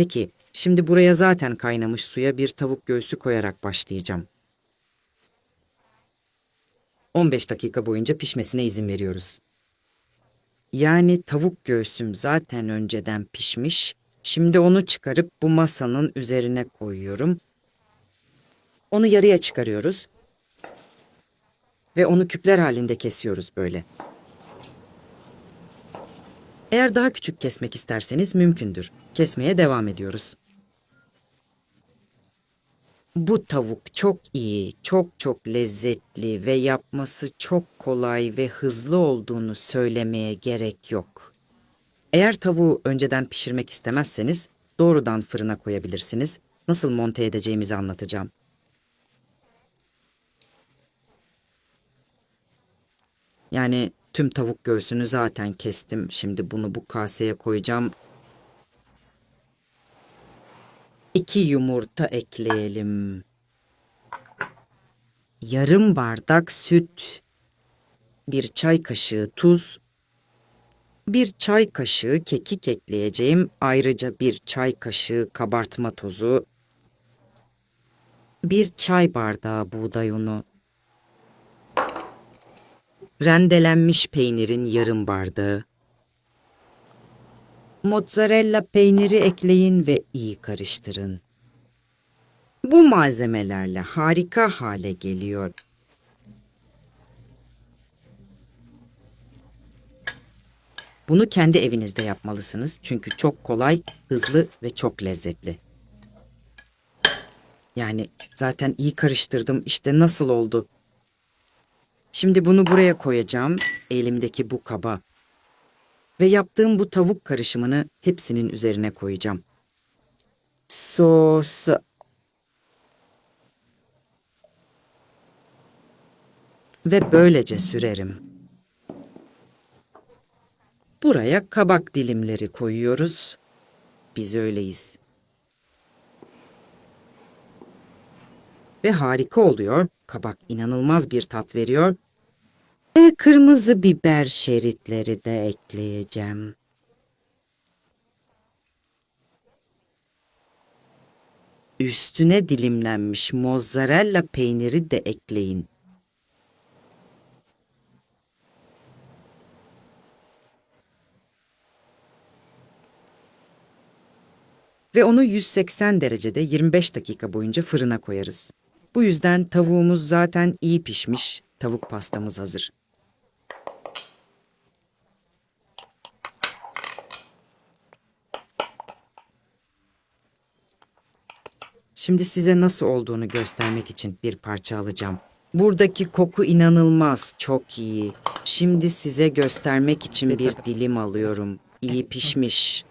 Peki, şimdi buraya zaten kaynamış suya bir tavuk göğsü koyarak başlayacağım. 15 dakika boyunca pişmesine izin veriyoruz. Yani tavuk göğsüm zaten önceden pişmiş. Şimdi onu çıkarıp bu masanın üzerine koyuyorum. Onu yarıya çıkarıyoruz. Ve onu küpler halinde kesiyoruz böyle. Eğer daha küçük kesmek isterseniz mümkündür. Kesmeye devam ediyoruz. Bu tavuk çok iyi, çok çok lezzetli ve yapması çok kolay ve hızlı olduğunu söylemeye gerek yok. Eğer tavuğu önceden pişirmek istemezseniz doğrudan fırına koyabilirsiniz. Nasıl monte edeceğimizi anlatacağım. Yani tüm tavuk göğsünü zaten kestim. Şimdi bunu bu kaseye koyacağım. İki yumurta ekleyelim. Yarım bardak süt. Bir çay kaşığı tuz. Bir çay kaşığı kekik ekleyeceğim. Ayrıca bir çay kaşığı kabartma tozu. Bir çay bardağı buğday unu. Rendelenmiş peynirin yarım bardağı. Mozzarella peyniri ekleyin ve iyi karıştırın. Bu malzemelerle harika hale geliyor. Bunu kendi evinizde yapmalısınız çünkü çok kolay, hızlı ve çok lezzetli. Yani zaten iyi karıştırdım. İşte nasıl oldu? Şimdi bunu buraya koyacağım. Elimdeki bu kaba. Ve yaptığım bu tavuk karışımını hepsinin üzerine koyacağım. Sos. Ve böylece sürerim. Buraya kabak dilimleri koyuyoruz. Biz öyleyiz. Ve harika oluyor. Kabak inanılmaz bir tat veriyor. Ve kırmızı biber şeritleri de ekleyeceğim. Üstüne dilimlenmiş mozzarella peyniri de ekleyin. Ve onu 180 derecede 25 dakika boyunca fırına koyarız. Bu yüzden tavuğumuz zaten iyi pişmiş. Tavuk pastamız hazır. Şimdi size nasıl olduğunu göstermek için bir parça alacağım. Buradaki koku inanılmaz, çok iyi. Şimdi size göstermek için bir dilim alıyorum. İyi pişmiş.